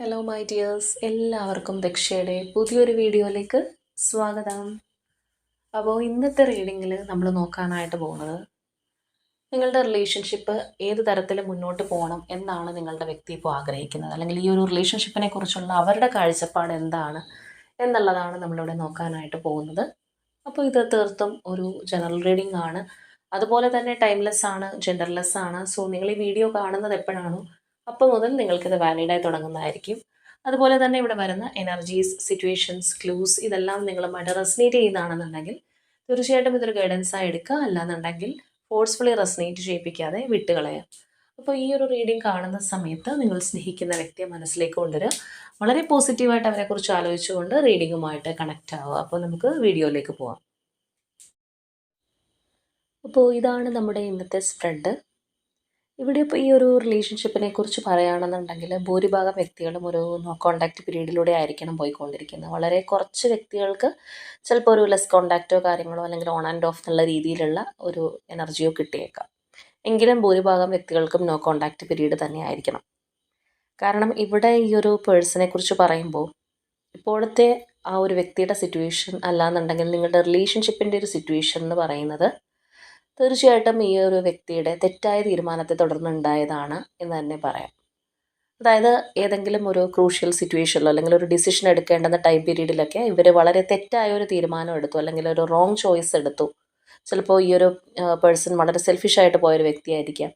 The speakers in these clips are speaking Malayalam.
ഹലോ മൈ ഡിയേഴ്സ് എല്ലാവർക്കും ദക്ഷയുടെ പുതിയൊരു വീഡിയോയിലേക്ക് സ്വാഗതം. അപ്പോൾ ഇന്നത്തെ റീഡിങ്ങിൽ നമ്മൾ നോക്കാനായിട്ട് പോകുന്നത് നിങ്ങളുടെ റിലേഷൻഷിപ്പ് ഏത് തരത്തിൽ മുന്നോട്ട് പോകണം എന്നാണ് നിങ്ങളുടെ വ്യക്തി ഇപ്പോൾ ആഗ്രഹിക്കുന്നത്. അല്ലെങ്കിൽ ഈ ഒരു റിലേഷൻഷിപ്പിനെ കുറിച്ചുള്ള അവരുടെ കാഴ്ചപ്പാട് എന്താണ് എന്നുള്ളതാണ് നമ്മളിവിടെ നോക്കാനായിട്ട് പോകുന്നത്. അപ്പോൾ ഇത് തീർത്തും ഒരു ജനറൽ റീഡിംഗ് ആണ് അതുപോലെ തന്നെ ടൈംലെസ് ആണ് ജെൻഡർലെസ് ആണ്. സോ നിങ്ങൾ ഈ വീഡിയോ കാണുന്നത് എപ്പോഴാണോ അപ്പോൾ മുതൽ നിങ്ങൾക്കിത് വാലിഡായി തുടങ്ങുന്നതായിരിക്കും. അതുപോലെ തന്നെ ഇവിടെ വരുന്ന എനർജീസ് സിറ്റുവേഷൻസ് ക്ലൂസ് ഇതെല്ലാം നിങ്ങളുമായിട്ട് റെസിനേറ്റ് ചെയ്യുന്നതാണെന്നുണ്ടെങ്കിൽ തീർച്ചയായിട്ടും ഇതൊരു ഗൈഡൻസായി എടുക്കുക. അല്ലാന്നുണ്ടെങ്കിൽ ഫോഴ്സ്ഫുള്ളി റെസിനേറ്റ് ചെയ്യിപ്പിക്കാതെ വിട്ടുകളയുക. അപ്പോൾ ഈ ഒരു റീഡിംഗ് കാണുന്ന സമയത്ത് നിങ്ങൾ സ്നേഹിക്കുന്ന വ്യക്തിയെ മനസ്സിലേക്ക് കൊണ്ടുവരിക. വളരെ പോസിറ്റീവായിട്ട് അവരെക്കുറിച്ച് ആലോചിച്ചുകൊണ്ട് റീഡിങ്ങുമായിട്ട് കണക്റ്റ് ആവുക. അപ്പോൾ നമുക്ക് വീഡിയോയിലേക്ക് പോവാം. അപ്പോൾ ഇതാണ് നമ്മുടെ ഇന്നത്തെ സ്പ്രെഡ് ഇവിടെ ഇപ്പോൾ ഈ ഒരു റിലേഷൻഷിപ്പിനെ കുറിച്ച് പറയുകയാണെന്നുണ്ടെങ്കിൽ ഭൂരിഭാഗം വ്യക്തികളും ഒരു നോ കോണ്ടാക്ട് പീരീഡിലൂടെ ആയിരിക്കണം പോയിക്കൊണ്ടിരിക്കുന്നത്. വളരെ കുറച്ച് വ്യക്തികൾക്ക് ചിലപ്പോൾ ഒരു ലെസ് കോണ്ടാക്റ്റോ കാര്യങ്ങളോ അല്ലെങ്കിൽ ഓൺ ആൻഡ് ഓഫ് എന്നുള്ള രീതിയിലുള്ള ഒരു എനർജിയോ കിട്ടിയേക്കാം. എങ്കിലും ഭൂരിഭാഗം വ്യക്തികൾക്കും നോ കോണ്ടാക്ട് പീരീഡ് തന്നെ ആയിരിക്കണം. കാരണം ഇവിടെ ഈ ഒരു പേഴ്സണെ കുറിച്ച് പറയുമ്പോൾ ഇപ്പോഴത്തെ ആ ഒരു വ്യക്തിയുടെ സിറ്റുവേഷൻ അല്ലാന്നുണ്ടെങ്കിൽ നിങ്ങളുടെ റിലേഷൻഷിപ്പിന്റെ ഒരു സിറ്റുവേഷൻ എന്ന് പറയുന്നത് തീർച്ചയായിട്ടും ഈ ഒരു വ്യക്തിയുടെ തെറ്റായ തീരുമാനത്തെ തുടർന്നുണ്ടായതാണ് എന്ന് തന്നെ പറയാം. അതായത് ഏതെങ്കിലും ഒരു ക്രൂഷ്യൽ സിറ്റുവേഷനിലോ അല്ലെങ്കിൽ ഒരു ഡിസിഷൻ എടുക്കേണ്ടുന്ന ടൈം പീരീഡിലൊക്കെ ഇവർ വളരെ തെറ്റായ ഒരു തീരുമാനം എടുത്തു അല്ലെങ്കിൽ ഒരു റോങ് ചോയ്സ് എടുത്തു. ചിലപ്പോൾ ഈ ഒരു പേഴ്സൺ വളരെ സെൽഫിഷായിട്ട് പോയൊരു വ്യക്തിയായിരിക്കാം.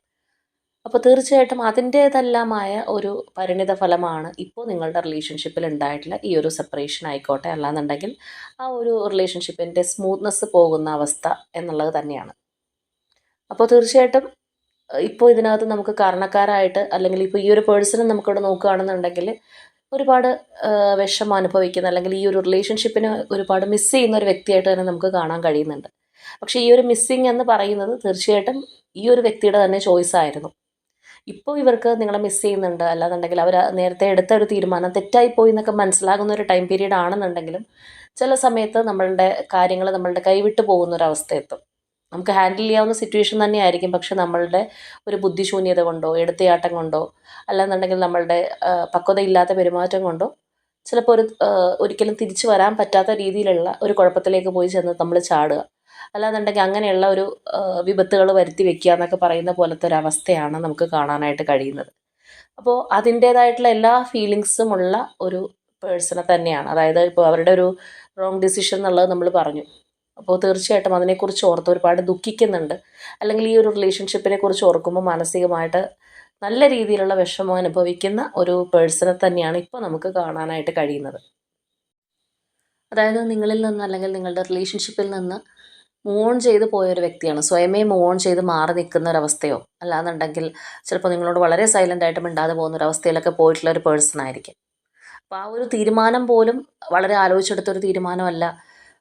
അപ്പോൾ തീർച്ചയായിട്ടും അതിന്റേതെല്ലാമായ ഒരു പരിണിത ഫലമാണ് ഇപ്പോൾ നിങ്ങളുടെ റിലേഷൻഷിപ്പിൽ ഉണ്ടായിട്ടുള്ള ഈ ഒരു സെപ്പറേഷൻ ആയിക്കോട്ടെ. അല്ലാന്നുണ്ടെങ്കിൽ ആ ഒരു റിലേഷൻഷിപ്പിന്റെ സ്മൂത്ത്നെസ് പോകുന്ന അവസ്ഥ എന്നുള്ളത് തന്നെയാണ്. അപ്പോൾ തീർച്ചയായിട്ടും ഇപ്പോൾ ഇതിനകത്ത് നമുക്ക് കാരണക്കാരായിട്ട് അല്ലെങ്കിൽ ഇപ്പോൾ ഈ ഒരു പേഴ്സണെ നമുക്കിവിടെ നോക്കുകയാണെന്നുണ്ടെങ്കിൽ ഒരുപാട് വിഷമം അനുഭവിക്കുന്ന അല്ലെങ്കിൽ ഈ ഒരു റിലേഷൻഷിപ്പിനെ ഒരുപാട് മിസ് ചെയ്യുന്ന ഒരു വ്യക്തിയായിട്ട് തന്നെ നമുക്ക് കാണാൻ കഴിയുന്നുണ്ട്. പക്ഷേ ഈ ഒരു മിസ്സിങ് എന്ന് പറയുന്നത് തീർച്ചയായിട്ടും ഈ ഒരു വ്യക്തിയുടെ തന്നെ ചോയ്സ് ആയിരുന്നു. ഇപ്പോൾ ഇവർക്ക് നിങ്ങളെ മിസ് ചെയ്യുന്നുണ്ട് അല്ലാന്നുണ്ടെങ്കിൽ അവർ നേരത്തെ എടുത്ത ഒരു തീരുമാനം തെറ്റായി പോയി എന്നൊക്കെ മനസ്സിലാകുന്ന ഒരു ടൈം പീരീഡ് ആണെന്നുണ്ടെങ്കിലും ചില സമയത്ത് നമ്മളുടെ കാര്യങ്ങൾ നമ്മളുടെ കൈവിട്ട് പോകുന്ന ഒരു അവസ്ഥ എത്തും നമുക്ക് ഹാൻഡിൽ ചെയ്യാവുന്ന സിറ്റുവേഷൻ തന്നെയായിരിക്കും. പക്ഷെ നമ്മളുടെ ഒരു ബുദ്ധിശൂന്യത കൊണ്ടോ എടുത്തയാട്ടം കൊണ്ടോ അല്ലാന്നുണ്ടെങ്കിൽ നമ്മളുടെ പക്വതയില്ലാത്ത പെരുമാറ്റം കൊണ്ടോ ചിലപ്പോൾ ഒരു ഒരിക്കലും തിരിച്ചു വരാൻ പറ്റാത്ത രീതിയിലുള്ള ഒരു കുഴപ്പത്തിലേക്ക് പോയി ചെന്ന് നമ്മൾ ചാടുക. അല്ലാന്നുണ്ടെങ്കിൽ അങ്ങനെയുള്ള ഒരു വിപത്തുകൾ വരുത്തി വെക്കുക എന്നൊക്കെ പറയുന്ന പോലത്തെ ഒരു അവസ്ഥയാണ് നമുക്ക് കാണാനായിട്ട് കഴിയുന്നത്. അപ്പോൾ അതിന്റേതായിട്ടുള്ള എല്ലാ ഫീലിങ്സും ഉള്ള ഒരു പേഴ്സണെ തന്നെയാണ്. അതായത് ഇപ്പോൾ അവരുടെ ഒരു റോങ് ഡിസിഷൻ എന്നുള്ളത് നമ്മൾ പറഞ്ഞു. അപ്പോൾ തീർച്ചയായിട്ടും അതിനെക്കുറിച്ച് ഓർത്ത് ഒരുപാട് ദുഃഖിക്കുന്നുണ്ട്. അല്ലെങ്കിൽ ഈ ഒരു റിലേഷൻഷിപ്പിനെ കുറിച്ച് ഓർക്കുമ്പോൾ മാനസികമായിട്ട് നല്ല രീതിയിലുള്ള വിഷമം അനുഭവിക്കുന്ന ഒരു പേഴ്സണെ തന്നെയാണ് ഇപ്പോൾ നമുക്ക് കാണാനായിട്ട് കഴിയുന്നത്. അതായത് നിങ്ങളിൽ നിന്ന് അല്ലെങ്കിൽ നിങ്ങളുടെ റിലേഷൻഷിപ്പിൽ നിന്ന് മൂവ് ഓൺ ചെയ്ത് പോയ ഒരു വ്യക്തിയാണ്. സ്വയമേ മൂവ് ഓൺ ചെയ്ത് മാറി നിൽക്കുന്ന ഒരവസ്ഥയോ അല്ലാന്നുണ്ടെങ്കിൽ ചിലപ്പോൾ നിങ്ങളോട് വളരെ സൈലന്റ് ആയിട്ട് മിണ്ടാതെ പോകുന്ന ഒരു അവസ്ഥയിലൊക്കെ പോയിട്ടുള്ള ഒരു പേഴ്സൺ ആയിരിക്കും. അപ്പോൾ ആ ഒരു തീരുമാനം പോലും വളരെ ആലോചിച്ചെടുത്തൊരു തീരുമാനമല്ല.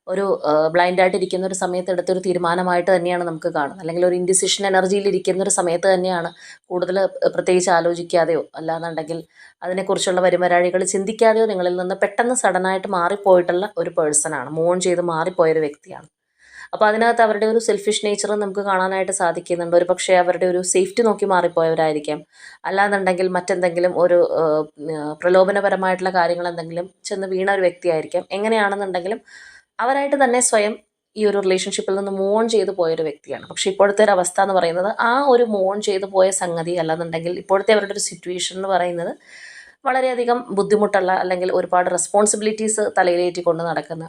ഒരു ബ്ലൈൻഡായിട്ടിരിക്കുന്ന ഒരു സമയത്ത് എടുത്തൊരു തീരുമാനമായിട്ട് തന്നെയാണ് നമുക്ക് കാണുന്നത്. അല്ലെങ്കിൽ ഒരു ഇൻഡിസിഷൻ എനർജിയിൽ ഇരിക്കുന്ന ഒരു സമയത്ത് തന്നെയാണ് കൂടുതൽ പ്രത്യേകിച്ച് ആലോചിക്കാതെയോ അല്ലാന്നുണ്ടെങ്കിൽ അതിനെക്കുറിച്ചുള്ള വരുമരാഴികൾ ചിന്തിക്കാതെയോ നിങ്ങളിൽ നിന്ന് പെട്ടെന്ന് സഡനായിട്ട് മാറിപ്പോയിട്ടുള്ള ഒരു പേഴ്സണാണ്. മൂൺ ചെയ്ത് മാറിപ്പോയൊരു വ്യക്തിയാണ്. അപ്പോൾ അതിനകത്ത് അവരുടെ ഒരു സെൽഫിഷ് നേച്ചർ നമുക്ക് കാണാനായിട്ട് സാധിക്കുന്നുണ്ട്. ഒരു പക്ഷേ അവരുടെ ഒരു സേഫ്റ്റി നോക്കി മാറിപ്പോയവരായിരിക്കാം. അല്ലാന്നുണ്ടെങ്കിൽ മറ്റെന്തെങ്കിലും ഒരു പ്രലോഭനപരമായിട്ടുള്ള കാര്യങ്ങൾ എന്തെങ്കിലും ചെന്ന് വീണ ഒരു വ്യക്തിയായിരിക്കാം. എങ്ങനെയാണെന്നുണ്ടെങ്കിലും അവരായിട്ട് തന്നെ സ്വയം ഈ ഒരു റിലേഷൻഷിപ്പിൽ നിന്ന് മോൺ ചെയ്തു പോയൊരു വ്യക്തിയാണ്. പക്ഷെ ഇപ്പോഴത്തെ ഒരു അവസ്ഥ എന്ന് പറയുന്നത് ആ ഒരു മോൺ ചെയ്തു പോയ സംഗതി അല്ലാന്നുണ്ടെങ്കിൽ ഇപ്പോഴത്തെ അവരുടെ ഒരു സിറ്റുവേഷൻ എന്ന് പറയുന്നത് വളരെയധികം ബുദ്ധിമുട്ടുള്ള അല്ലെങ്കിൽ ഒരുപാട് റെസ്പോൺസിബിലിറ്റീസ് തലയിലേറ്റി കൊണ്ട് നടക്കുന്ന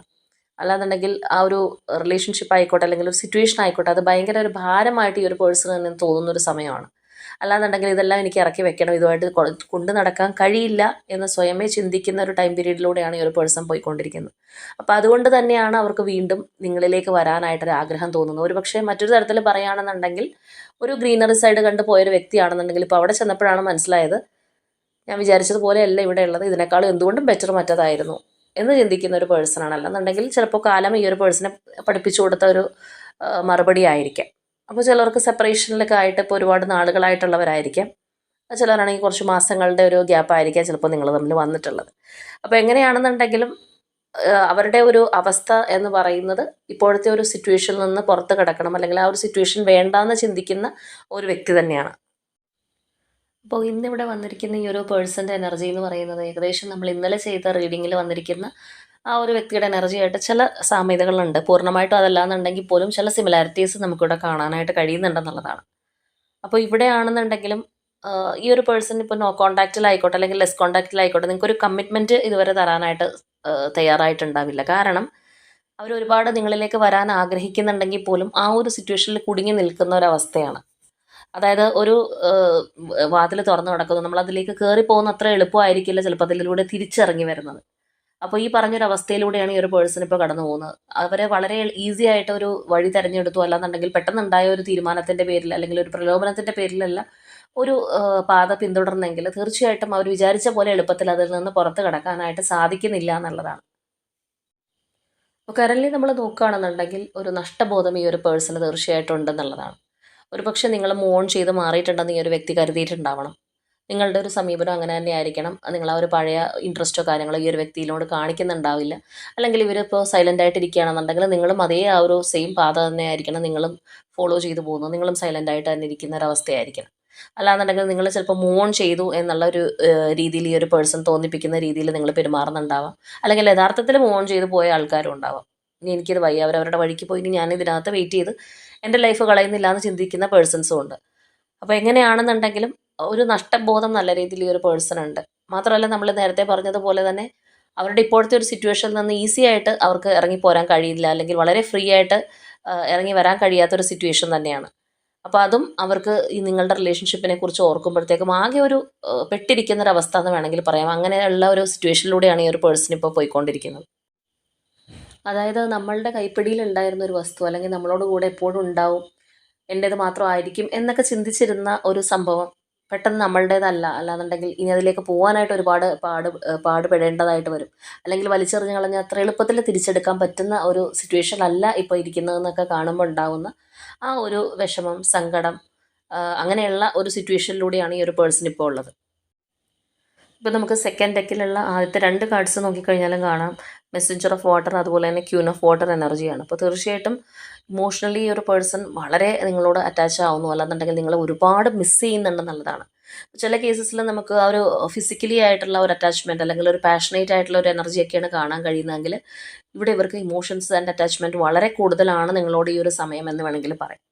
അല്ലാന്നുണ്ടെങ്കിൽ ആ ഒരു റിലേഷൻഷിപ്പ് ആയിക്കോട്ടെ അല്ലെങ്കിൽ ഒരു സിറ്റുവേഷൻ ആയിക്കോട്ടെ അത് ഭയങ്കര ഒരു ഭാരമായിട്ട് ഈ ഒരു പേഴ്സൺ തന്നെ തോന്നുന്ന ഒരു സമയമാണ്. അല്ലാന്നുണ്ടെങ്കിൽ ഇതെല്ലാം എനിക്ക് ഇറക്കി വെക്കണം. ഇതുമായിട്ട് കൊണ്ടു നടക്കാൻ കഴിയില്ല എന്ന് സ്വയമേ ചിന്തിക്കുന്ന ഒരു ടൈം പീരീഡിലൂടെയാണ് ഈ ഒരു പേഴ്സൺ പോയിക്കൊണ്ടിരിക്കുന്നത്. അപ്പോൾ അതുകൊണ്ട് തന്നെയാണ് അവർക്ക് വീണ്ടും നിങ്ങളിലേക്ക് വരാനായിട്ടൊരു ആഗ്രഹം തോന്നുന്നത്. ഒരു പക്ഷേ മറ്റൊരു തരത്തിൽ പറയുകയാണെന്നുണ്ടെങ്കിൽ ഒരു ഗ്രീനറി സൈഡ് കണ്ട് പോയൊരു വ്യക്തിയാണെന്നുണ്ടെങ്കിൽ ഇപ്പോൾ അവിടെ ചെന്നപ്പോഴാണ് മനസ്സിലായത് ഞാൻ വിചാരിച്ചതുപോലെയല്ല ഇവിടെ ഉള്ളത്. ഇതിനേക്കാളും എന്തുകൊണ്ടും ബെറ്റർ മറ്റതായിരുന്നു എന്ന് ചിന്തിക്കുന്ന ഒരു പേഴ്സണാണ് അല്ലെന്നുണ്ടെങ്കിൽ ചിലപ്പോൾ കാലം ഈ ഒരു പേഴ്സണെ പഠിപ്പിച്ചു കൊടുത്ത ഒരു മറുപടി ആയിരിക്കാം. അപ്പോൾ ചിലർക്ക് സെപ്പറേഷനിലൊക്കെ ആയിട്ട് ഇപ്പോൾ ഒരുപാട് നാളുകളായിട്ടുള്ളവരായിരിക്കാം. ചിലരാണെങ്കിൽ കുറച്ച് മാസങ്ങളുടെ ഒരു ഗ്യാപ്പായിരിക്കാം ചിലപ്പോൾ നിങ്ങൾ തമ്മിൽ വന്നിട്ടുള്ളത്. അപ്പോൾ എങ്ങനെയാണെന്നുണ്ടെങ്കിലും അവരുടെ ഒരു അവസ്ഥ എന്ന് പറയുന്നത് ഇപ്പോഴത്തെ ഒരു സിറ്റുവേഷനിൽ നിന്ന് പുറത്ത് കിടക്കണം. അല്ലെങ്കിൽ ആ ഒരു സിറ്റുവേഷൻ വേണ്ടാന്ന് ചിന്തിക്കുന്ന ഒരു വ്യക്തി തന്നെയാണ്. അപ്പോൾ ഇന്നിവിടെ വന്നിരിക്കുന്ന ഈ ഒരു പേഴ്സന്റെ എനർജി എന്ന് പറയുന്നത് ഏകദേശം നമ്മൾ ഇന്നലെ ചെയ്ത റീഡിങ്ങിൽ വന്നിരിക്കുന്ന ആ ഒരു വ്യക്തിയുടെ എനർജിയായിട്ട് ചില സാമ്യതകളുണ്ട്. പൂർണമായിട്ടും അതല്ലാന്നുണ്ടെങ്കിൽ പോലും ചില സിമിലാരിറ്റീസ് നമുക്കിവിടെ കാണാനായിട്ട് കഴിയുന്നുണ്ടെന്നുള്ളതാണ്. അപ്പോൾ ഇവിടെയാണെന്നുണ്ടെങ്കിലും ഈ ഒരു പേഴ്സൺ ഇപ്പോൾ നോ കോൺടാക്റ്റിലായിക്കോട്ടെ അല്ലെങ്കിൽ ലെസ് കോൺടാക്റ്റിലായിക്കോട്ടെ നിങ്ങൾക്കൊരു കമ്മിറ്റ്മെന്റ് ഇതുവരെ തരാനായിട്ട് തയ്യാറായിട്ടുണ്ടാവില്ല. കാരണം അവർ ഒരുപാട് നിങ്ങളിലേക്ക് വരാൻ ആഗ്രഹിക്കുന്നുണ്ടെങ്കിൽ പോലും ആ ഒരു സിറ്റുവേഷനിൽ കുടുങ്ങി നിൽക്കുന്ന ഒരവസ്ഥയാണ് അതായത് ഒരു വാതിൽ തുറന്നു കിടക്കുന്നു നമ്മൾ അതിലേക്ക് കയറി പോകുന്ന അത്ര എളുപ്പമായിരിക്കില്ല ചിലപ്പോൾ അതിലൂടെ തിരിച്ചിറങ്ങി വരുന്നത്. അപ്പോൾ ഈ പറഞ്ഞൊരു അവസ്ഥയിലൂടെയാണ് ഈ ഒരു പേഴ്സൺ ഇപ്പോൾ കടന്നു പോകുന്നത്. അവരെ വളരെ ഈസി ആയിട്ട് ഒരു വഴി തിരഞ്ഞെടുത്തു അല്ലാന്നുണ്ടെങ്കിൽ പെട്ടെന്നുണ്ടായ ഒരു തീരുമാനത്തിന്റെ പേരിൽ അല്ലെങ്കിൽ ഒരു പ്രലോഭനത്തിന്റെ പേരിലല്ല ഒരു പാത പിന്തുടർന്നെങ്കിൽ തീർച്ചയായിട്ടും അവർ വിചാരിച്ച പോലെ എളുപ്പത്തിൽ അതിൽ നിന്ന് പുറത്ത് കടക്കാനായിട്ട് സാധിക്കുന്നില്ല എന്നുള്ളതാണ്. അപ്പോൾ കറൻലി നമ്മൾ നോക്കുകയാണെന്നുണ്ടെങ്കിൽ ഒരു നഷ്ടബോധം ഈ ഒരു പേഴ്സണ് തീർച്ചയായിട്ടും ഉണ്ടെന്നുള്ളതാണ്. ഒരു പക്ഷേ നിങ്ങൾ മോൺ ചെയ്ത് മാറിയിട്ടുണ്ടെന്ന് ഈ ഒരു വ്യക്തി കരുതിയിട്ടുണ്ടാവണം. നിങ്ങളുടെ ഒരു സമീപനം അങ്ങനെ തന്നെ ആയിരിക്കണം. നിങ്ങൾ ആ ഒരു പഴയ ഇൻട്രസ്റ്റോ കാര്യങ്ങളോ ഈ ഒരു വ്യക്തിയിലോട് കാണിക്കുന്നുണ്ടാവില്ല. അല്ലെങ്കിൽ ഇവരിപ്പോൾ സൈലന്റ് ആയിട്ടിരിക്കുകയാണെന്നുണ്ടെങ്കിൽ നിങ്ങളും അതേ ആ ഒരു സെയിം പാത തന്നെ ആയിരിക്കണം. നിങ്ങളും ഫോളോ ചെയ്തു പോകുന്നത് നിങ്ങളും സൈലന്റ് ആയിട്ട് തന്നെ ഇരിക്കുന്ന ഒരവസ്ഥയായിരിക്കണം അല്ലാന്നുണ്ടെങ്കിൽ നിങ്ങൾ ചിലപ്പോൾ മൂൺ ചെയ്തു എന്നുള്ള ഒരു രീതിയിൽ ഈ ഒരു പേഴ്സൺ തോന്നിപ്പിക്കുന്ന രീതിയിൽ നിങ്ങൾ പെരുമാറുന്നുണ്ടാവാം. അല്ലെങ്കിൽ യഥാർത്ഥത്തിൽ മൂൺ ചെയ്ത് പോയ ആൾക്കാരും ഉണ്ടാവാം. ഇനി എനിക്കിത് വയ്യ. അവരവരുടെ വഴിക്ക് പോയി. ഇനി ഞാൻ ഇതിനകത്ത് വെയിറ്റ് ചെയ്ത് എന്റെ ലൈഫ് കളയുന്നില്ല എന്ന് ചിന്തിക്കുന്ന പേഴ്സൺസും ഉണ്ട്. അപ്പോൾ എങ്ങനെയാണെന്നുണ്ടെങ്കിലും ഒരു നഷ്ടബോധം നല്ല രീതിയിൽ ഈ ഒരു പേഴ്സൺ ഉണ്ട്. മാത്രമല്ല നമ്മൾ നേരത്തെ പറഞ്ഞതുപോലെ തന്നെ അവരുടെ ഇപ്പോഴത്തെ ഒരു സിറ്റുവേഷനിൽ നിന്ന് ഈസി ആയിട്ട് അവർക്ക് ഇറങ്ങി പോരാൻ കഴിയില്ല. അല്ലെങ്കിൽ വളരെ ഫ്രീ ആയിട്ട് ഇറങ്ങി വരാൻ കഴിയാത്ത ഒരു സിറ്റുവേഷൻ തന്നെയാണ്. അപ്പോൾ അതും അവർക്ക് ഈ നിങ്ങളുടെ റിലേഷൻഷിപ്പിനെ കുറിച്ച് ഓർക്കുമ്പോഴത്തേക്കും ആകെ ഒരു പെട്ടിരിക്കുന്ന ഒരു അവസ്ഥ എന്ന് വേണമെങ്കിൽ പറയാം. അങ്ങനെയുള്ള ഒരു സിറ്റുവേഷനിലൂടെയാണ് ഈ ഒരു പേഴ്സൺ ഇപ്പോൾ പോയിക്കൊണ്ടിരിക്കുന്നത്. അതായത് നമ്മളുടെ കൈപ്പിടിയിൽ ഉണ്ടായിരുന്ന ഒരു വസ്തു അല്ലെങ്കിൽ നമ്മളോട് കൂടെ എപ്പോഴും ഉണ്ടാവും എന്റേത് മാത്രമായിരിക്കും എന്നൊക്കെ ചിന്തിച്ചിരുന്ന ഒരു സംഭവം പെട്ടെന്ന് നമ്മളുടേതല്ല അല്ലാന്നുണ്ടെങ്കിൽ ഇനി അതിലേക്ക് പോകാനായിട്ട് ഒരുപാട് പാട് പാടുപെടേണ്ടതായിട്ട് വരും. അല്ലെങ്കിൽ വലിച്ചെറിഞ്ഞ് കളഞ്ഞ അത്ര എളുപ്പത്തിൽ തിരിച്ചെടുക്കാൻ പറ്റുന്ന ഒരു സിറ്റുവേഷൻ അല്ല ഇപ്പോൾ ഇരിക്കുന്നതെന്നൊക്കെ കാണുമ്പോൾ ഉണ്ടാകുന്ന ആ ഒരു വിഷമം സങ്കടം അങ്ങനെയുള്ള ഒരു സിറ്റുവേഷനിലൂടെയാണ് ഈ ഒരു പേഴ്സൺ ഇപ്പോൾ ഉള്ളത്. ഇപ്പോൾ നമുക്ക് സെക്കൻഡ് ഡെക്കിലുള്ള ആദ്യത്തെ രണ്ട് കാർഡ്സ് നോക്കിക്കഴിഞ്ഞാലും കാണാം. മെസ്സഞ്ചർ ഓഫ് വാട്ടർ അതുപോലെ തന്നെ ക്യൂൻ ഓഫ് വാട്ടർ എനർജിയാണ് അപ്പോൾ തീർച്ചയായിട്ടും ഇമോഷണലി ഒരു പേഴ്സൺ വളരെ നിങ്ങളോട് അറ്റാച്ച് ആവുന്നു. അല്ലാന്നുണ്ടെങ്കിൽ നിങ്ങൾ ഒരുപാട് മിസ് ചെയ്യുന്നുണ്ടെന്നുള്ളതാണ് ചില കേസസിൽ നമുക്ക് ആ ഒരു ഫിസിക്കലി ആയിട്ടുള്ള ഒരു അറ്റാച്ച്മെന്റ് അല്ലെങ്കിൽ ഒരു പാഷനേറ്റ് ആയിട്ടുള്ള ഒരു എനർജിയൊക്കെയാണ് കാണാൻ കഴിയുന്നതെങ്കിൽ ഇവിടെ ഇവർക്ക് ഇമോഷൻസ് ആൻഡ് അറ്റാച്ച്മെന്റ് വളരെ കൂടുതലാണ് നിങ്ങളോട് ഈ ഒരു സമയം എന്ന് വേണമെങ്കിൽ പറയാം.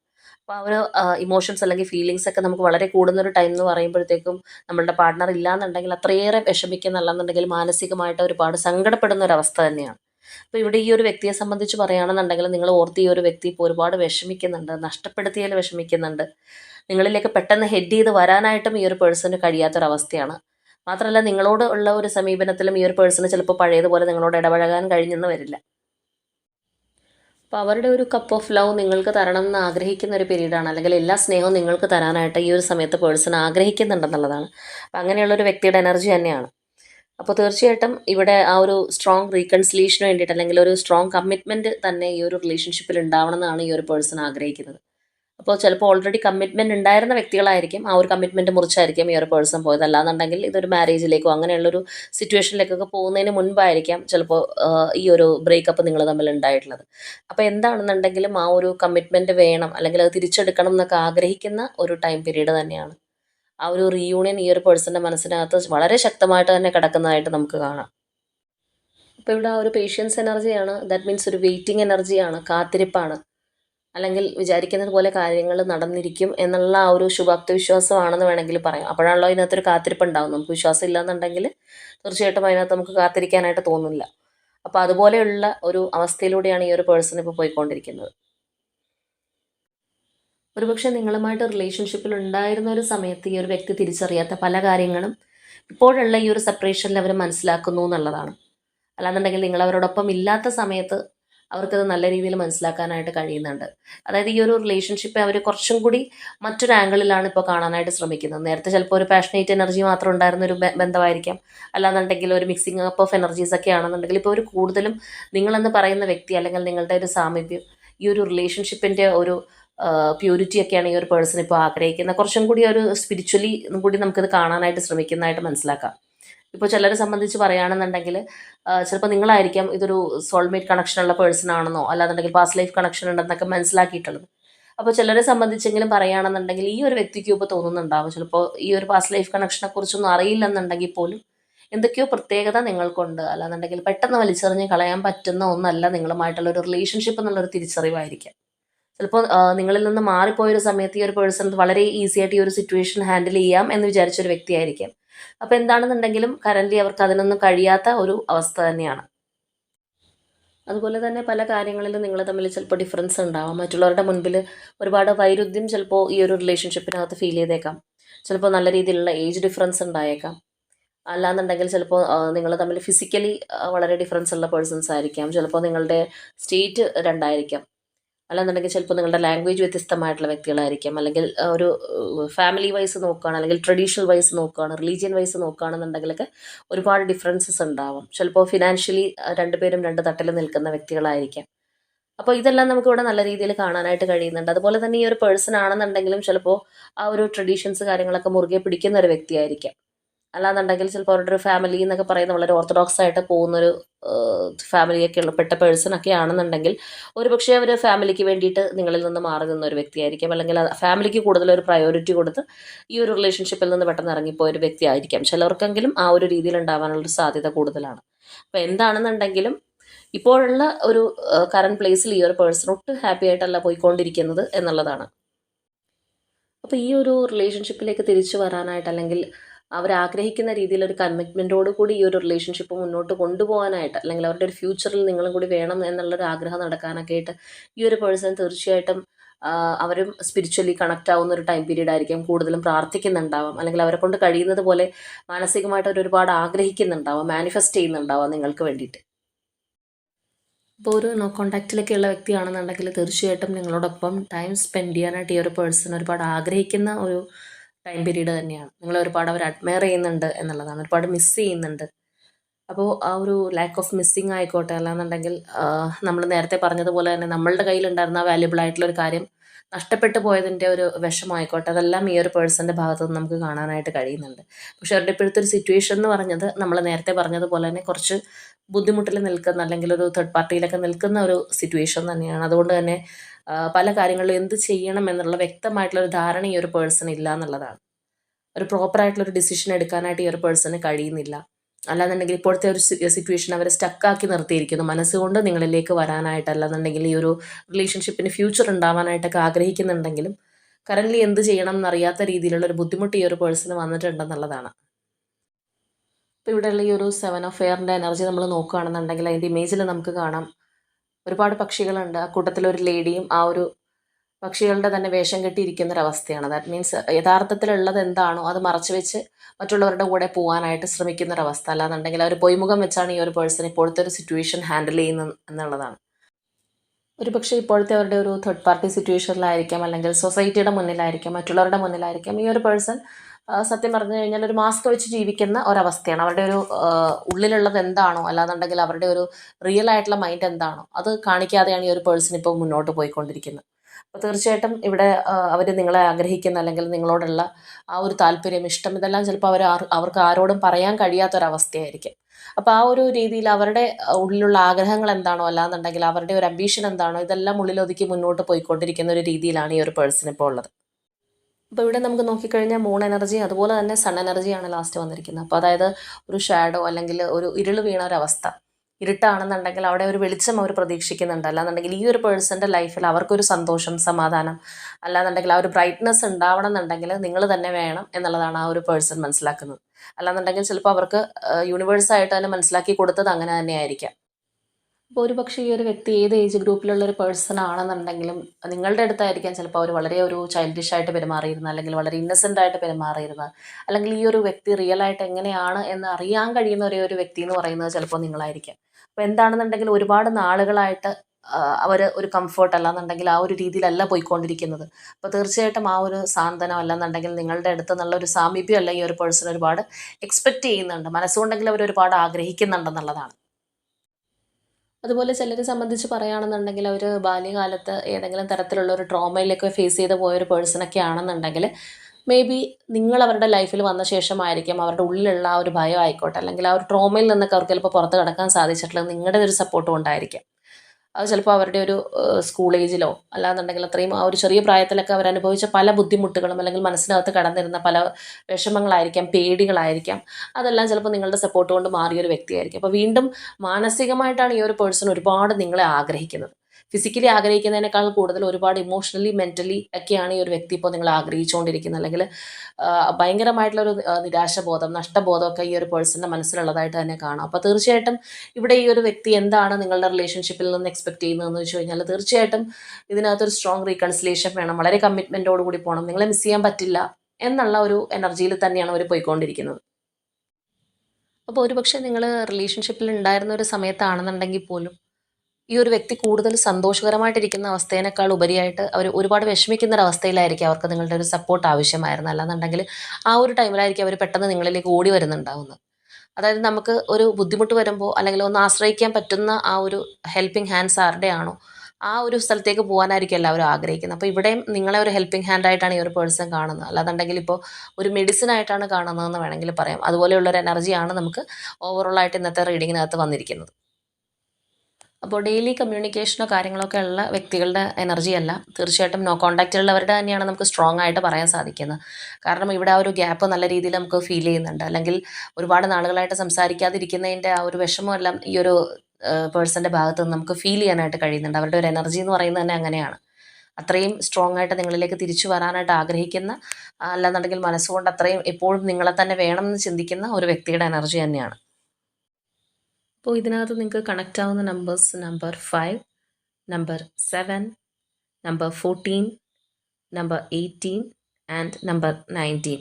അപ്പോൾ ആ ഒരു ഇമോഷൻസ് അല്ലെങ്കിൽ ഫീലിങ്സ് ഒക്കെ നമുക്ക് വളരെ കൂടുന്ന ഒരു ടൈം എന്ന് പറയുമ്പോഴത്തേക്കും നമ്മളുടെ പാർട്ട്ണർ ഇല്ലാന്നുണ്ടെങ്കിൽ അത്രയേറെ വിഷമിക്കുന്ന അല്ലാന്നുണ്ടെങ്കിൽ മാനസികമായിട്ട് ഒരുപാട് സങ്കടപ്പെടുന്ന ഒരു അവസ്ഥ തന്നെയാണ്. അപ്പോൾ ഇവിടെ ഈ ഒരു വ്യക്തിയെ സംബന്ധിച്ച് പറയുകയാണെന്നുണ്ടെങ്കിൽ നിങ്ങൾ ഓർത്ത് ഈ ഒരു വ്യക്തി ഇപ്പോൾ ഒരുപാട് വിഷമിക്കുന്നുണ്ട് നഷ്ടപ്പെടുത്തിയതിൽ വിഷമിക്കുന്നുണ്ട്. നിങ്ങളിലേക്ക് പെട്ടെന്ന് ഹെഡ് ചെയ്ത് വരാനായിട്ടും ഈ ഒരു പേഴ്സന് കഴിയാത്തൊരവസ്ഥയാണ്. മാത്രമല്ല നിങ്ങളോട് ഉള്ള ഒരു സമീപനത്തിലും ഈ ഒരു പേഴ്സണ് ചിലപ്പോൾ പഴയതുപോലെ നിങ്ങളോട് ഇടപഴകാൻ കഴിഞ്ഞെന്ന് വരില്ല. അപ്പോൾ അവരുടെ ഒരു കപ്പ് ഓഫ് ലവ് നിങ്ങൾക്ക് തരണം എന്ന് ആഗ്രഹിക്കുന്ന ഒരു പീരീഡാണ് അല്ലെങ്കിൽ എല്ലാ സ്നേഹവും നിങ്ങൾക്ക് തരാനായിട്ട് ഈ ഒരു സമയത്ത് പേഴ്സൺ ആഗ്രഹിക്കുന്നുണ്ടെന്നുള്ളതാണ്. അപ്പോൾ അങ്ങനെയുള്ളൊരു വ്യക്തിയുടെ എനർജി തന്നെയാണ്. അപ്പോൾ തീർച്ചയായിട്ടും ഇവിടെ ആ ഒരു സ്ട്രോങ് റീകൺസിലേഷന് വേണ്ടിയിട്ട് അല്ലെങ്കിൽ ഒരു സ്ട്രോങ് കമ്മിറ്റ്മെന്റ് തന്നെ ഈ ഒരു റിലേഷൻഷിപ്പിൽ ഉണ്ടാവണം എന്നാണ് ഈ ഒരു പേഴ്സൺ ആഗ്രഹിക്കുന്നത്. അപ്പോൾ ചിലപ്പോൾ ഓൾറെഡി കമ്മിറ്റ്മെന്റ് ഉണ്ടായിരുന്ന വ്യക്തികളായിരിക്കും ആ ഒരു കമ്മിറ്റ്മെന്റ് മുറിച്ചായിരിക്കും ഈ ഒരു പേഴ്സൺ പോയത്. അല്ലാന്നുണ്ടെങ്കിൽ ഇതൊരു മാരേജിലേക്കോ അങ്ങനെയുള്ളൊരു സിറ്റുവേഷനിലേക്കൊക്കെ പോകുന്നതിന് മുൻപായിരിക്കാം ചിലപ്പോൾ ഈ ഒരു ബ്രേക്കപ്പ് നിങ്ങൾ തമ്മിൽ ഉണ്ടായിട്ടുള്ളത്. അപ്പോൾ എന്താണെന്നുണ്ടെങ്കിലും ആ ഒരു കമ്മിറ്റ്മെന്റ് വേണം അല്ലെങ്കിൽ അത് തിരിച്ചെടുക്കണം എന്നൊക്കെ ആഗ്രഹിക്കുന്ന ഒരു ടൈം പീരീഡ് തന്നെയാണ്. ആ ഒരു റീയൂണിയൻ ഈ ഒരു പേഴ്സന്റെ മനസ്സിനകത്ത് വളരെ ശക്തമായിട്ട് തന്നെ കിടക്കുന്നതായിട്ട് നമുക്ക് കാണാം. അപ്പോൾ ഇവിടെ ആ ഒരു പേഷ്യൻസ് എനർജിയാണ് ദാറ്റ് മീൻസ് ഒരു വെയിറ്റിംഗ് എനർജിയാണ് കാത്തിരിപ്പാണ്. അല്ലെങ്കിൽ വിചാരിക്കുന്നത് പോലെ കാര്യങ്ങൾ നടന്നിരിക്കും എന്നുള്ള ആ ഒരു ശുഭാപ്തി വിശ്വാസമാണെന്ന് വേണമെങ്കിൽ പറയാം. അപ്പോഴാണല്ലോ ഇതിനകത്തൊരു കാത്തിരിപ്പ് ഉണ്ടാവും നമുക്ക് വിശ്വാസം ഇല്ലാന്നുണ്ടെങ്കിൽ തീർച്ചയായിട്ടും അതിനകത്ത് നമുക്ക് കാത്തിരിക്കാനായിട്ട് തോന്നില്ല. അപ്പോൾ അതുപോലെയുള്ള ഒരു അവസ്ഥയിലൂടെയാണ് ഈ ഒരു പേഴ്സൺ ഇപ്പോൾ പോയിക്കൊണ്ടിരിക്കുന്നത്. ഒരുപക്ഷെ നിങ്ങളുമായിട്ട് റിലേഷൻഷിപ്പിൽ ഉണ്ടായിരുന്ന ഒരു സമയത്ത് ഈ ഒരു വ്യക്തി തിരിച്ചറിയാത്ത പല കാര്യങ്ങളും ഇപ്പോഴുള്ള ഈ ഒരു സെപ്പറേഷനിൽ അവർ മനസ്സിലാക്കുന്നു എന്നുള്ളതാണ്. അല്ലാന്നുണ്ടെങ്കിൽ നിങ്ങൾ അവരോടൊപ്പം ഇല്ലാത്ത സമയത്ത് അവർക്കത് നല്ല രീതിയിൽ മനസ്സിലാക്കാനായിട്ട് കഴിയുന്നുണ്ട്. അതായത് ഈ ഒരു റിലേഷൻഷിപ്പ് അവർ കുറച്ചും കൂടി മറ്റൊരു ആംഗിളിലാണ് ഇപ്പോൾ കാണാനായിട്ട് ശ്രമിക്കുന്നത്. നേരത്തെ ചിലപ്പോൾ ഒരു പാഷനേറ്റ് എനർജി മാത്രം ഉണ്ടായിരുന്ന ഒരു ബന്ധമായിരിക്കാം. അല്ലാന്നുണ്ടെങ്കിൽ ഒരു മിക്സിങ് അപ്പ് ഓഫ് എനർജീസ് ഒക്കെ ആണെന്നുണ്ടെങ്കിൽ ഇപ്പോൾ ഒരു കൂടുതലും നിങ്ങളെന്ന് പറയുന്ന വ്യക്തി അല്ലെങ്കിൽ നിങ്ങളുടെ ഒരു സാമീപ്യം ഈ ഒരു റിലേഷൻഷിപ്പിന്റെ ഒരു പ്യൂരിറ്റി ഒക്കെയാണ് ഈ ഒരു പേഴ്സൺ ഇപ്പോൾ ആഗ്രഹിക്കുന്നത്. കുറച്ചും കൂടി ഒരു സ്പിരിച്വലി കൂടി നമുക്കത് കാണാനായിട്ട് ശ്രമിക്കുന്നതായിട്ട് മനസ്സിലാക്കാം. ഇപ്പോൾ ചിലരെ സംബന്ധിച്ച് പറയുകയാണെന്നുണ്ടെങ്കിൽ ചിലപ്പോൾ നിങ്ങളായിരിക്കാം ഇതൊരു സോൾമേറ്റ് കണക്ഷൻ ഉള്ള പേഴ്സൺ ആണെന്നോ അല്ലാന്നുണ്ടെങ്കിൽ പാസ്റ്റ് ലൈഫ് കണക്ഷൻ ഉണ്ടെന്നൊക്കെ മനസ്സിലാക്കിയിട്ടുള്ളത്. അപ്പോൾ ചിലരെ സംബന്ധിച്ചെങ്കിലും പറയുകയാണെന്നുണ്ടെങ്കിൽ ഈ ഒരു വ്യക്തിക്ക് ഇപ്പോൾ തോന്നുന്നുണ്ടാവും. ചിലപ്പോൾ ഈ ഒരു പാസ്റ്റ് ലൈഫ് കണക്ഷനെ കുറിച്ചൊന്നും അറിയില്ലെന്നുണ്ടെങ്കിൽ പോലും എന്തൊക്കെയോ പ്രത്യേകത നിങ്ങൾക്കുണ്ട്. അല്ലാന്നുണ്ടെങ്കിൽ പെട്ടെന്ന് വലിച്ചെറിഞ്ഞ് കളയാൻ പറ്റുന്ന ഒന്നല്ല നിങ്ങളുമായിട്ടുള്ള ഒരു റിലേഷൻഷിപ്പ് എന്നുള്ളൊരു തിരിച്ചറിവായിരിക്കാം. ചിലപ്പോൾ നിങ്ങളിൽ നിന്ന് മാറിപ്പോയൊരു സമയത്ത് ഈ ഒരു പേഴ്സൺ വളരെ ഈസി ആയിട്ട് ഈ ഒരു സിറ്റുവേഷൻ ഹാൻഡിൽ ചെയ്യാം എന്ന് വിചാരിച്ച ഒരു വ്യക്തിയായിരിക്കാം. അപ്പോൾ എന്താണെന്നുണ്ടെങ്കിലും കറന്റ് അവർക്ക് അതിനൊന്നും കഴിയാത്ത ഒരു അവസ്ഥ തന്നെയാണ്. അതുപോലെ തന്നെ പല കാര്യങ്ങളിലും നിങ്ങൾ തമ്മിൽ ചിലപ്പോൾ ഡിഫറൻസ് ഉണ്ടാവാം. മറ്റുള്ളവരുടെ മുൻപിൽ ഒരുപാട് വൈരുദ്ധ്യം ചിലപ്പോൾ ഈ ഒരു റിലേഷൻഷിപ്പിനകത്ത് ഫീൽ ചെയ്തേക്കാം. ചിലപ്പോൾ നല്ല രീതിയിലുള്ള ഏജ് ഡിഫറൻസ് ഉണ്ടായേക്കാം. അല്ലാന്നുണ്ടെങ്കിൽ ചിലപ്പോൾ നിങ്ങൾ തമ്മിൽ ഫിസിക്കലി വളരെ ഡിഫറൻസ് ഉള്ള പേഴ്സൺസ് ആയിരിക്കാം. ചിലപ്പോൾ നിങ്ങളുടെ സ്റ്റേറ്റ് രണ്ടായിരിക്കാം. അല്ലാന്നുണ്ടെങ്കിൽ ചിലപ്പോൾ നിങ്ങളുടെ ലാംഗ്വേജ് വ്യത്യസ്തമായിട്ടുള്ള വ്യക്തികളായിരിക്കാം. അല്ലെങ്കിൽ ഒരു ഫാമിലി വൈസ് നോക്കുകയാണ് അല്ലെങ്കിൽ ട്രഡീഷണൽ വൈസ് നോക്കുകയാണ് റിലീജിയൻ വൈസ് നോക്കുകയാണെന്നുണ്ടെങ്കിലൊക്കെ ഒരുപാട് ഡിഫറൻസസ് ഉണ്ടാവും. ചിലപ്പോൾ ഫിനാൻഷ്യലി രണ്ടുപേരും രണ്ട് തട്ടിൽ നിൽക്കുന്ന വ്യക്തികളായിരിക്കാം. അപ്പോൾ ഇതെല്ലാം നമുക്ക് ഇവിടെ നല്ല രീതിയിൽ കാണാനായിട്ട് കഴിയുന്നുണ്ട്. അതുപോലെ തന്നെ ഈ ഒരു പേഴ്സൺ ആണെന്നുണ്ടെങ്കിലും ചിലപ്പോൾ ആ ഒരു ട്രഡീഷൻസ് കാര്യങ്ങളൊക്കെ മുറുകെ പിടിക്കുന്ന ഒരു വ്യക്തിയായിരിക്കാം. അല്ലാന്നുണ്ടെങ്കിൽ ചിലപ്പോൾ അവരുടെ ഫാമിലി എന്നൊക്കെ പറയുന്ന വളരെ ഓർത്തഡോക്സ് ആയിട്ട് പോകുന്നൊരു ഫാമിലിയൊക്കെ ഉള്ള പെട്ട പേഴ്സൺ ഒക്കെ ആണെന്നുണ്ടെങ്കിൽ ഒരുപക്ഷെ അവർ ഫാമിലിക്ക് വേണ്ടിയിട്ട് നിങ്ങളിൽ നിന്ന് മാറി നിന്ന ഒരു വ്യക്തിയായിരിക്കാം. അല്ലെങ്കിൽ ഫാമിലിക്ക് കൂടുതൽ ഒരു പ്രയോറിറ്റി കൊടുത്ത് ഈ ഒരു റിലേഷൻഷിപ്പിൽ നിന്ന് പെട്ടെന്ന് ഇറങ്ങിപ്പോയ ഒരു വ്യക്തി ആയിരിക്കാം ചിലർക്കെങ്കിലും ആ ഒരു രീതിയിൽ ഉണ്ടാവാനുള്ളൊരു സാധ്യത കൂടുതലാണ്. അപ്പോൾ എന്താണെന്നുണ്ടെങ്കിലും ഇപ്പോഴുള്ള ഒരു കറണ്ട് പ്ലേസിൽ ഈ ഒരു പേഴ്സൺ ഒട്ടും ഹാപ്പി ആയിട്ടല്ല പോയിക്കൊണ്ടിരിക്കുന്നത് എന്നുള്ളതാണ്. അപ്പോൾ ഈ ഒരു റിലേഷൻഷിപ്പിലേക്ക് തിരിച്ചു വരാനായിട്ട് അല്ലെങ്കിൽ അവർ ആഗ്രഹിക്കുന്ന രീതിയിൽ ഒരു കമ്മിറ്റ്മെന്റോട് കൂടി ഈ ഒരു റിലേഷൻഷിപ്പ് മുന്നോട്ട് കൊണ്ടുപോകാനായിട്ട് അല്ലെങ്കിൽ അവരുടെ ഒരു ഫ്യൂച്ചറിൽ നിങ്ങളും കൂടി വേണം എന്നുള്ളൊരു ആഗ്രഹം നടക്കാനൊക്കെ ആയിട്ട് ഈ ഒരു പേഴ്സൺ തീർച്ചയായിട്ടും അവരും സ്പിരിച്വലി കണക്റ്റ് ആവുന്ന ഒരു ടൈം പീരീഡ് ആയിരിക്കും. കൂടുതലും പ്രാർത്ഥിക്കുന്നുണ്ടാവാം. അല്ലെങ്കിൽ അവരെ കൊണ്ട് കഴിയുന്നത് പോലെ മാനസികമായിട്ട് അവർ ഒരുപാട് ആഗ്രഹിക്കുന്നുണ്ടാവാം. മാനിഫെസ്റ്റ് ചെയ്യുന്നുണ്ടാവാം നിങ്ങൾക്ക് വേണ്ടിയിട്ട്. ഇപ്പോൾ ഒരു നോ കോണ്ടാക്റ്റിലൊക്കെയുള്ള വ്യക്തിയാണെന്നുണ്ടെങ്കിൽ തീർച്ചയായിട്ടും നിങ്ങളോടൊപ്പം ടൈം സ്പെൻഡ് ചെയ്യാനായിട്ട് ഈ ഒരു പേഴ്സൺ ഒരുപാട് ആഗ്രഹിക്കുന്ന ഒരു ടൈം പീരീഡ് തന്നെയാണ്. നിങ്ങളെ ഒരുപാട് അവർ അഡ്മയർ ചെയ്യുന്നുണ്ട് എന്നുള്ളതാണ്. ഒരുപാട് മിസ് ചെയ്യുന്നുണ്ട്. അപ്പോൾ ആ ഒരു ലാക്ക് ഓഫ് മിസ്സിങ് ആയിക്കോട്ടെ അല്ലാന്നുണ്ടെങ്കിൽ നമ്മൾ നേരത്തെ പറഞ്ഞതുപോലെ തന്നെ നമ്മളുടെ കയ്യിലുണ്ടായിരുന്ന വാല്യുബിൾ ആയിട്ടുള്ള ഒരു കാര്യം നഷ്ടപ്പെട്ടു പോയതിന്റെ ഒരു വിഷമമായിക്കോട്ടെ അതെല്ലാം ഈ ഒരു പേഴ്സന്റെ ഭാഗത്തു നിന്ന് നമുക്ക് കാണാനായിട്ട് കഴിയുന്നുണ്ട്. പക്ഷെ അവരുടെ ഇപ്പോഴത്തെ ഒരു സിറ്റുവേഷൻ എന്ന് പറഞ്ഞത് നമ്മൾ നേരത്തെ പറഞ്ഞതുപോലെ തന്നെ കുറച്ച് ബുദ്ധിമുട്ടിൽ നിൽക്കുന്ന അല്ലെങ്കിൽ ഒരു തേർഡ് പാർട്ടിയിലൊക്കെ നിൽക്കുന്ന ഒരു സിറ്റുവേഷൻ തന്നെയാണ്. അതുകൊണ്ട് തന്നെ പല കാര്യങ്ങളിലും എന്ത് ചെയ്യണം എന്നുള്ള വ്യക്തമായിട്ടുള്ള ഒരു ധാരണ ഈ ഒരു പേഴ്സൺ ഇല്ല എന്നുള്ളതാണ്. ഒരു പ്രോപ്പറായിട്ടുള്ള ഒരു ഡിസിഷൻ എടുക്കാനായിട്ട് ഈ ഒരു പേഴ്സണ് കഴിയുന്നില്ല. അല്ലാന്നുണ്ടെങ്കിൽ ഇപ്പോഴത്തെ ഒരു സിറ്റുവേഷൻ അവരെ സ്റ്റക്കാക്കി നിർത്തിയിരിക്കുന്നു. മനസ്സുകൊണ്ട് നിങ്ങളിലേക്ക് വരാനായിട്ട് അല്ലാന്നുണ്ടെങ്കിൽ ഈ ഒരു റിലേഷൻഷിപ്പിന് ഫ്യൂച്ചർ ഉണ്ടാവാനായിട്ടൊക്കെ ആഗ്രഹിക്കുന്നുണ്ടെങ്കിലും കറന്റ്ലി എന്ത് ചെയ്യണം എന്നറിയാത്ത രീതിയിലുള്ള ഒരു ബുദ്ധിമുട്ട് ഈ ഒരു പേഴ്സണ് വന്നിട്ടുണ്ടെന്നുള്ളതാണ്. ഇപ്പോൾ ഇവിടെയുള്ള ഈ ഒരു സെവൻ ഓഫ് എയറിന്റെ എനർജി നമ്മൾ നോക്കുകയാണെന്നുണ്ടെങ്കിൽ അതിന്റെ ഇമേജിൽ നമുക്ക് കാണാം. ഒരുപാട് പക്ഷികളുണ്ട്. ആ കൂട്ടത്തിൽ ഒരു ലേഡിയും ആ ഒരു പക്ഷികളുടെ തന്നെ വേഷം കെട്ടിയിരിക്കുന്ന അവസ്ഥയാണ്. ദാറ്റ് മീൻസ് യഥാർത്ഥത്തിലുള്ളത് എന്താണോ അത് മറച്ചു വെച്ച് മറ്റുള്ളവരുടെ കൂടെ പോകാനായിട്ട് ശ്രമിക്കുന്ന ഒരു അവസ്ഥ. അല്ലാന്നുണ്ടെങ്കിൽ അവർ പൊയ്മുഖം വെച്ചാണ് ഈ ഒരു പേഴ്സൺ ഇപ്പോഴത്തെ ഒരു സിറ്റുവേഷൻ ഹാൻഡിൽ ചെയ്യുന്നത് എന്നുള്ളതാണ്. ഒരു പക്ഷേ ഇപ്പോഴത്തെ അവരുടെ ഒരു തേർഡ് പാർട്ടി സിറ്റുവേഷനിലായിരിക്കാം അല്ലെങ്കിൽ സൊസൈറ്റിയുടെ മുന്നിലായിരിക്കാം മറ്റുള്ളവരുടെ മുന്നിലായിരിക്കാം ഈ ഒരു പേഴ്സൺ സത്യം പറഞ്ഞു കഴിഞ്ഞാൽ ഒരു മാസ്ക് വെച്ച് ജീവിക്കുന്ന ഒരവസ്ഥയാണ്. അവരുടെ ഒരു ഉള്ളിലുള്ളത് എന്താണോ അല്ലാന്നുണ്ടെങ്കിൽ അവരുടെ ഒരു റിയൽ ആയിട്ടുള്ള മൈൻഡ് എന്താണോ അത് കാണിക്കാതെയാണ് ഈ ഒരു പേഴ്സൺ ഇപ്പോൾ മുന്നോട്ട് പോയിക്കൊണ്ടിരിക്കുന്നത്. അപ്പോൾ തീർച്ചയായിട്ടും ഇവിടെ അവർ നിങ്ങളെ ആഗ്രഹിക്കുന്ന അല്ലെങ്കിൽ നിങ്ങളോടുള്ള ആ ഒരു താല്പര്യം ഇഷ്ടം ഇതെല്ലാം ചിലപ്പോൾ അവർ അവർക്ക് ആരോടും പറയാൻ കഴിയാത്തൊരവസ്ഥയായിരിക്കും. അപ്പോൾ ആ ഒരു രീതിയിൽ അവരുടെ ഉള്ളിലുള്ള ആഗ്രഹങ്ങൾ എന്താണോ അല്ലാന്നുണ്ടെങ്കിൽ അവരുടെ ഒരു അംബീഷൻ എന്താണോ ഇതെല്ലാം ഉള്ളിലൊതുക്കി മുന്നോട്ട് പോയിക്കൊണ്ടിരിക്കുന്ന ഒരു രീതിയിലാണ് ഈ ഒരു പേഴ്സൺ ഇപ്പോൾ ഉള്ളത്. അപ്പോൾ ഇവിടെ നമുക്ക് നോക്കിക്കഴിഞ്ഞാൽ മൂൺ എനർജി അതുപോലെ തന്നെ സൺ എനർജിയാണ് ലാസ്റ്റ് വന്നിരിക്കുന്നത്. അപ്പോൾ അതായത് ഒരു ഷാഡോ അല്ലെങ്കിൽ ഒരു ഇരുൾ വീണ ഒരവസ്ഥ ഇരുട്ടാണെന്നുണ്ടെങ്കിൽ അവിടെ ഒരു വെളിച്ചം അവർ പ്രതീക്ഷിക്കുന്നുണ്ട്. അല്ലാന്നുണ്ടെങ്കിൽ ഈ ഒരു പേഴ്സന്റെ ലൈഫിൽ അവർക്കൊരു സന്തോഷം സമാധാനം. അല്ലാന്നുണ്ടെങ്കിൽ ആ ഒരു ബ്രൈറ്റ്നസ് ഉണ്ടാവണം എന്നുണ്ടെങ്കിൽ നിങ്ങൾ തന്നെ വേണം എന്നുള്ളതാണ് ആ ഒരു പേഴ്സൺ മനസ്സിലാക്കുന്നത്. അല്ലാന്നുണ്ടെങ്കിൽ ചിലപ്പോൾ അവർക്ക് യൂണിവേഴ്സായിട്ട് തന്നെ മനസ്സിലാക്കി കൊടുത്തത് അങ്ങനെ തന്നെ അപ്പോൾ ഒരു പക്ഷേ ഈ ഒരു വ്യക്തി ഏത് ഏജ് ഗ്രൂപ്പിലുള്ള ഒരു പേഴ്സൺ ആണെന്നുണ്ടെങ്കിലും നിങ്ങളുടെ അടുത്തായിരിക്കാം ചിലപ്പോൾ അവർ വളരെ ഒരു ചൈൽഡിഷ് ആയിട്ട് പെരുമാറിയിരുന്നത് അല്ലെങ്കിൽ വളരെ ഇന്നസെന്റ് ആയിട്ട് പെരുമാറിയിരുന്നത്. അല്ലെങ്കിൽ ഈ ഒരു വ്യക്തി റിയൽ ആയിട്ട് എങ്ങനെയാണ് എന്ന് അറിയാൻ കഴിയുന്ന ഒരേ ഒരു വ്യക്തി എന്ന് പറയുന്നത് ചിലപ്പോൾ നിങ്ങളായിരിക്കാം. അപ്പോൾ എന്താണെന്നുണ്ടെങ്കിൽ ഒരുപാട് നാളുകളായിട്ട് അവർ ഒരു കംഫർട്ട് അല്ലാന്നുണ്ടെങ്കിൽ ആ ഒരു രീതിയിലല്ല പോയിക്കൊണ്ടിരിക്കുന്നത്. അപ്പോൾ തീർച്ചയായിട്ടും ആ ഒരു സാന്ത്വനം അല്ലെന്നുണ്ടെങ്കിൽ നിങ്ങളുടെ അടുത്ത് നല്ലൊരു സാമീപ്യം അല്ല ഈ ഒരു പേഴ്സൺ ഒരുപാട് എക്സ്പെക്റ്റ് ചെയ്യുന്നുണ്ട്. മനസ്സുകൊണ്ടെങ്കിൽ അവർ ഒരുപാട് ആഗ്രഹിക്കുന്നുണ്ടെന്നുള്ളതാണ് അതുപോലെ ചിലരെ സംബന്ധിച്ച് പറയുകയാണെന്നുണ്ടെങ്കിൽ അവർ ബാല്യകാലത്ത് ഏതെങ്കിലും തരത്തിലുള്ള ഒരു ട്രോമയിലൊക്കെ ഫേസ് ചെയ്ത് പോയ ഒരു പേഴ്സണൊക്കെ ആണെന്നുണ്ടെങ്കിൽ മേ ബി നിങ്ങൾ അവരുടെ ലൈഫിൽ വന്ന ശേഷമായിരിക്കും അവരുടെ ഉള്ളിലുള്ള ആ ഒരു ഭയം ആയിക്കോട്ടെ. അല്ലെങ്കിൽ ആ ഒരു ട്രോമയിൽ നിന്നൊക്കെ അവർക്ക് ചിലപ്പോൾ പുറത്ത് കടക്കാൻ സാധിച്ചിട്ടുള്ളത് നിങ്ങളുടെ ഒരു സപ്പോർട്ടും ഉണ്ടായിരിക്കാം. അത് ചിലപ്പോൾ അവരുടെ ഒരു സ്കൂൾ ഏജിലോ അല്ലാന്നുണ്ടെങ്കിൽ അത്രയും ആ ഒരു ചെറിയ പ്രായത്തിലൊക്കെ അവർ അനുഭവിച്ച പല ബുദ്ധിമുട്ടുകളും അല്ലെങ്കിൽ മനസ്സിനകത്ത് കടന്നിരുന്ന പല വിഷമങ്ങളായിരിക്കാം പേടികളായിരിക്കാം. അതെല്ലാം ചിലപ്പോൾ നിങ്ങളുടെ സപ്പോർട്ട് കൊണ്ട് മാറിയൊരു വ്യക്തിയായിരിക്കും. അപ്പോൾ വീണ്ടും മാനസികമായിട്ടാണ് ഈ ഒരു പേഴ്സൺ ഒരുപാട് നിങ്ങളെ ആഗ്രഹിക്കുന്നത്. ഫിസിക്കലി ആഗ്രഹിക്കുന്നതിനേക്കാൾ കൂടുതൽ ഒരുപാട് ഇമോഷണലി മെന്റലി ഒക്കെയാണ് ഈ ഒരു വ്യക്തി ഇപ്പോൾ നിങ്ങൾ ആഗ്രഹിച്ചുകൊണ്ടിരിക്കുന്നത്. അല്ലെങ്കിൽ ഭയങ്കരമായിട്ടുള്ള ആ, നിരാശബോധം നഷ്ടബോധമൊക്കെ ഈ ഒരു പേഴ്സണിന്റെ മനസ്സിലുള്ളതായിട്ട് തന്നെ കാണാം. അപ്പോൾ തീർച്ചയായിട്ടും ഇവിടെ ഈ ഒരു വ്യക്തി എന്താണ് നിങ്ങളുടെ റിലേഷൻഷിപ്പിൽ നിന്ന് എക്സ്പെക്ട് ചെയ്യുന്നതെന്ന് വെച്ച് കഴിഞ്ഞാൽ തീർച്ചയായിട്ടും ഇതിനകത്തൊരു സ്ട്രോങ് റീകൺസിലേഷൻ വേണം വളരെ കമ്മിറ്റ്മെന്റോട് കൂടി പോകണം നിങ്ങളെ മിസ് ചെയ്യാൻ പറ്റില്ല എന്നുള്ള ഒരു എനർജിയിൽ തന്നെയാണ് അവർ പോയിക്കൊണ്ടിരിക്കുന്നത്. അപ്പോൾ ഒരുപക്ഷെ നിങ്ങൾ റിലേഷൻഷിപ്പിൽ ഉണ്ടായിരുന്ന ഒരു സമയത്താണെന്നുണ്ടെങ്കിൽ പോലും ഈ ഒരു വ്യക്തി കൂടുതൽ സന്തോഷകരമായിട്ടിരിക്കുന്ന അവസ്ഥേനേക്കാൾ ഉപരിയായിട്ട് അവർ ഒരുപാട് വിഷമിക്കുന്ന ഒരു അവസ്ഥയിലായിരിക്കും അവർക്ക് നിങ്ങളുടെ ഒരു സപ്പോർട്ട് ആവശ്യമായിരുന്നു അല്ലാന്നുണ്ടെങ്കിൽ ആ ഒരു ടൈമിലായിരിക്കും അവർ പെട്ടെന്ന് നിങ്ങളിലേക്ക് ഓടി വരുന്നുണ്ടാവുന്നത്. അതായത് നമുക്ക് ഒരു ബുദ്ധിമുട്ട് വരുമ്പോൾ അല്ലെങ്കിൽ ഒന്ന് ആശ്രയിക്കാൻ പറ്റുന്ന ആ ഒരു ഹെൽപ്പിംഗ് ഹാൻഡ്സ് ആരുടെയാണോ ആ ഒരു സ്ഥലത്തേക്ക് പോകാനായിരിക്കും എല്ലാവരും ആഗ്രഹിക്കുന്നത്. അപ്പോൾ ഇവിടെയും നിങ്ങളെ ഒരു ഹെൽപ്പിംഗ് ഹാൻഡ് ആയിട്ടാണ് ഈ ഒരു പേഴ്സൺ കാണുന്നത്. അല്ലാന്നുണ്ടെങ്കിൽ ഇപ്പോൾ ഒരു മെഡിസിൻ ആയിട്ടാണ് കാണുന്നതെന്ന് വേണമെങ്കിൽ പറയാം. അതുപോലെയുള്ള ഒരു എനർജിയാണ് നമുക്ക് ഓവറോൾ ആയിട്ട് ഇന്നത്തെ റീഡിങ്ങിനകത്ത് വന്നിരിക്കുന്നത്. അപ്പോൾ ഡെയിലി കമ്മ്യൂണിക്കേഷനോ കാര്യങ്ങളൊക്കെ ഉള്ള വ്യക്തികളുടെ എനർജി അല്ല. തീർച്ചയായിട്ടും നോ കോൺടാക്റ്റുള്ളവരുടെ തന്നെയാണ് നമുക്ക് സ്ട്രോങ് ആയിട്ട് പറയാൻ സാധിക്കുന്നത്. കാരണം ഇവിടെ ആ ഒരു ഗ്യാപ്പ് നല്ല രീതിയിൽ നമുക്ക് ഫീൽ ചെയ്യുന്നുണ്ട്. അല്ലെങ്കിൽ ഒരുപാട് നാളുകളായിട്ട് സംസാരിക്കാതിരിക്കുന്നതിന്റെ ആ ഒരു വിഷമമെല്ലാം ഈ ഒരു പേഴ്സന്റെ ഭാഗത്ത് നിന്ന് നമുക്ക് ഫീൽ ചെയ്യാനായിട്ട് കഴിയുന്നുണ്ട്. അവരുടെ ഒരു എനർജി എന്ന് പറയുന്നത് തന്നെ അങ്ങനെയാണ്. അത്രയും സ്ട്രോങ് ആയിട്ട് നിങ്ങളിലേക്ക് തിരിച്ചു വരാനായിട്ട് ആഗ്രഹിക്കുന്ന അല്ലാന്നുണ്ടെങ്കിൽ മനസ്സുകൊണ്ട് അത്രയും എപ്പോഴും നിങ്ങളെ തന്നെ വേണമെന്ന് ചിന്തിക്കുന്ന ഒരു വ്യക്തിയുടെ എനർജി തന്നെയാണ്. അപ്പോൾ ഇതിനകത്ത് നിങ്ങൾക്ക് കണക്റ്റ് ആവുന്ന numbers number five number seven number fourteen number eighteen and number nineteen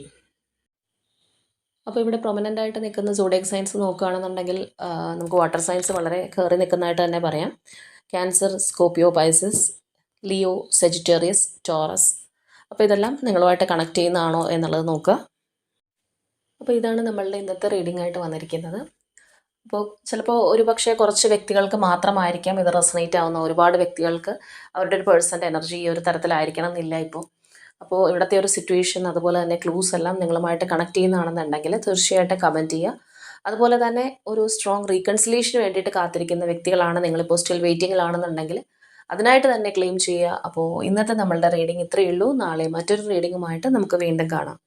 അപ്പോൾ ഇവിടെ പ്രൊമനന്റ് ആയിട്ട് നിൽക്കുന്ന സോഡിയക് സയൻസ് നോക്കുകയാണെന്നുണ്ടെങ്കിൽ നമുക്ക് വാട്ടർ സയൻസ് വളരെ കയറി നിൽക്കുന്നതായിട്ട് തന്നെ പറയാം. Cancer Scorpio Pisces Leo Sagittarius Taurus അപ്പോൾ ഇതെല്ലാം നിങ്ങളുമായിട്ട് കണക്ട് ചെയ്യുന്നതാണോ എന്നുള്ളത് നോക്കുക. അപ്പോൾ ഇതാണ് നമ്മളുടെ ഇന്നത്തെ റീഡിംഗ് ആയിട്ട് വന്നിരിക്കുന്നത്. അപ്പോൾ ചിലപ്പോൾ ഒരു പക്ഷേ കുറച്ച് വ്യക്തികൾക്ക് മാത്രമായിരിക്കാം ഇത് റെസനേറ്റ് ആവുന്ന ഒരുപാട് വ്യക്തികൾക്ക് അവരുടെ ഒരു പേഴ്സന്റെ എനർജി ഈ ഒരു തരത്തിലായിരിക്കണം എന്നില്ല ഇപ്പോൾ അപ്പോൾ ഇവിടുത്തെ ഒരു സിറ്റുവേഷൻ അതുപോലെ തന്നെ ക്ലൂസ് എല്ലാം നിങ്ങളുമായിട്ട് കണക്ട് ചെയ്യുന്നതാണെന്നുണ്ടെങ്കിൽ തീർച്ചയായിട്ടും കമന്റ് ചെയ്യുക. അതുപോലെ തന്നെ ഒരു സ്ട്രോങ് റീകൺസിലേഷന് വേണ്ടിയിട്ട് കാത്തിരിക്കുന്ന വ്യക്തികളാണ് നിങ്ങളിപ്പോൾ സ്റ്റിൽ വെയിറ്റിങ്ങിലാണെന്നുണ്ടെങ്കിൽ അതിനായിട്ട് തന്നെ ക്ലെയിം ചെയ്യുക. അപ്പോൾ ഇന്നത്തെ നമ്മളുടെ റീഡിംഗ് ഇത്രയേ ഉള്ളൂ. നാളെ മറ്റൊരു റീഡിങ്ങുമായിട്ട് നമുക്ക് വീണ്ടും കാണാം.